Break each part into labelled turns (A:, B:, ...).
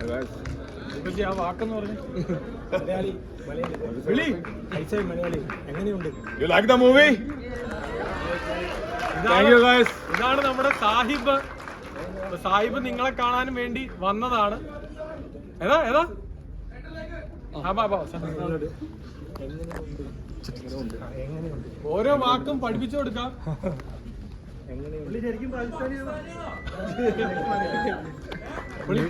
A: ആ വാക്കെന്ന് പറഞ്ഞു മലയാളി മലയാളി വിളി മലയാളി എങ്ങനെയുണ്ട്?
B: You like the movie Thank you
A: ഇതാണ് നമ്മുടെ സാഹിബ്. സാഹിബ് നിങ്ങളെ കാണാനും വേണ്ടി വന്നതാണ്. ഏതാ ഏതാ. ഓരോ വാക്കും പഠിപ്പിച്ചു കൊടുക്കാം. പുള്ളി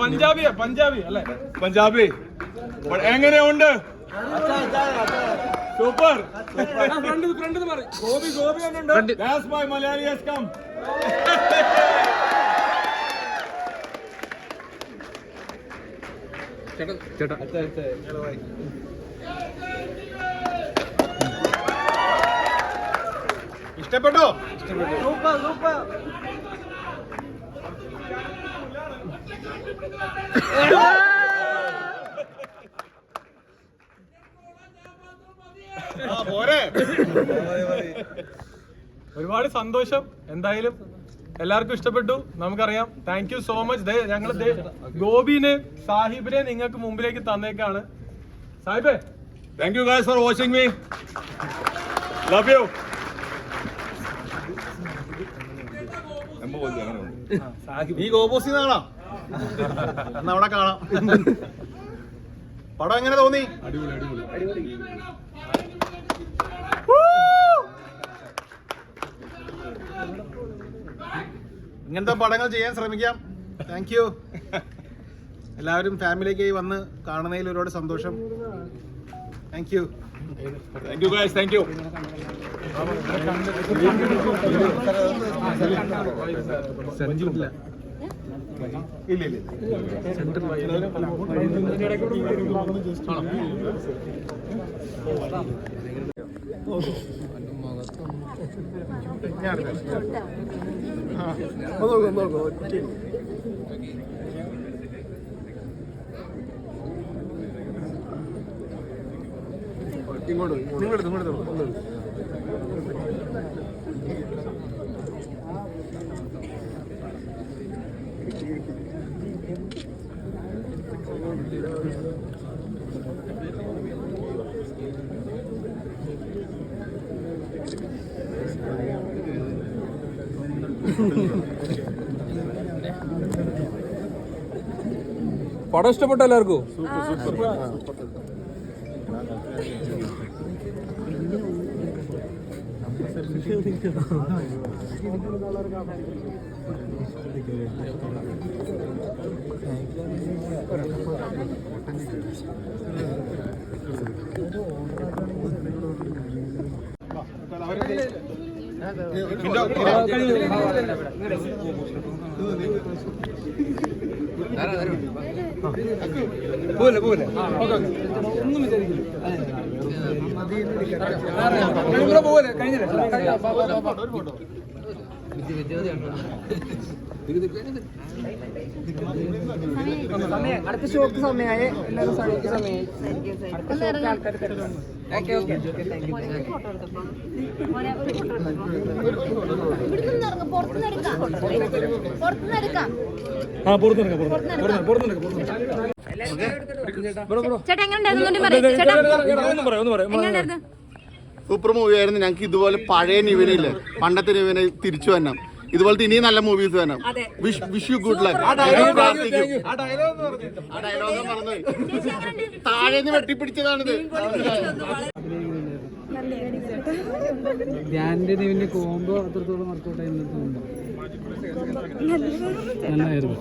A: പഞ്ചാബിയാ പഞ്ചാബി അല്ലേ?
B: പഞ്ചാബി. എങ്ങനെയുണ്ട്? Super.
A: Gopi Gopi
B: Malayali has super ഇഷ്ടപ്പെട്ടോ? ആ, പോരെ
A: ഒരുപാട് സന്തോഷം. എന്തായാലും എല്ലാവർക്കും ഇഷ്ടപ്പെട്ടു. നമുക്കറിയാം. താങ്ക് യു സോ മച്ച് ഞങ്ങൾ ഗോപിനെ സാഹിബിനെ നിങ്ങൾക്ക് മുമ്പിലേക്ക് തന്നേക്കാണ്. സാഹിബേ.
B: Thank you guys for watching me love you Sahib ഈ കാണാ എന്നാ അവിടെ കാണാം. പടം എങ്ങനെ തോന്നി? ഇങ്ങനത്തെ പടങ്ങൾ ചെയ്യാൻ ശ്രമിക്കാം. താങ്ക് യു എല്ലാവരും ഫാമിലിക്കായി വന്ന് കാണുന്നതിൽ ഒരുപാട് സന്തോഷം. Thank you thank you guys thank you ഇല്ല ഇല്ല ഇങ്ങോട്ട് ഇങ്ങോട്ട് ഇങ്ങോട്ട്.
A: പടം ഇഷ്ടപ്പെട്ട എല്ലാവർക്കും? പോലെ പോലെ ഒന്നും കഴിഞ്ഞില്ല
C: അടുത്ത ഷോക്ക് സമയമായി എല്ലാവരും സമയത്ത് സമയമായി അടുത്ത ഷോക്ക് ആൾക്കാർ ഓക്കെ ഓക്കെ.
D: ചേട്ടാ. എങ്ങനെ
E: സൂപ്പർ മൂവി ആയിരുന്നു. ഞങ്ങൾക്ക് ഇതുപോലെ പഴയ നിവനില്ല പണ്ടത്തെ നിവന തിരിച്ചു വന്നാം ഇതുപോലത്തെ ഇനിയും നല്ല മൂവീസ് വേണം. Wish wish you good luck ആ ഡയലോഗ് മറന്നുപോയി താഴേന്ന് വെട്ടിപ്പിടിച്ചതാണിത്
C: ധ്യാനിന്റെ നിവിന്റെ കോമ്പോ അത്രത്തോളം വർക്കൗട്ട് ആയിരുന്നു നല്ലായിരുന്നു